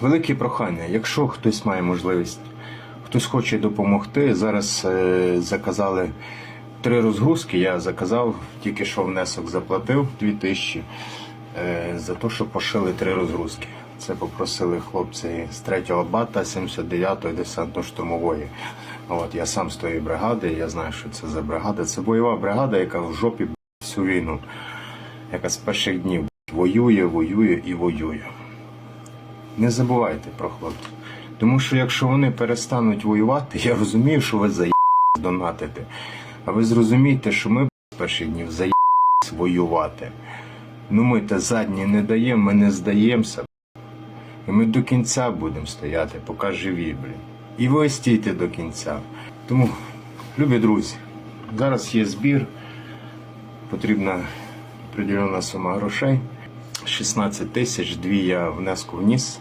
велике прохання, якщо хтось має можливість, хтось хоче допомогти. Зараз е, заказали три розгрузки. Я заказав, тільки що внесок заплатив 2000 е, за те, що пошили три розгрузки. Це попросили хлопці з 3-го бата 79-ї десантно-штурмової. От я сам з тої бригади, я знаю, що це за бригада. Це бойова бригада, яка в жопі всю війну, яка з перших днів воює, воює і воює. Не забувайте про хлопців. Тому що якщо вони перестануть воювати, я розумію, що ви заїбались донатите. А ви зрозумієте, що ми з перших днів заїбались воювати. Ну ми те задні не даємо, ми не здаємося. І ми до кінця будемо стояти, поки живі. І ви стійте до кінця. Тому, любі друзі, зараз є збір, потрібна определена сума грошей. 16 тисяч, дві я внеску вніс.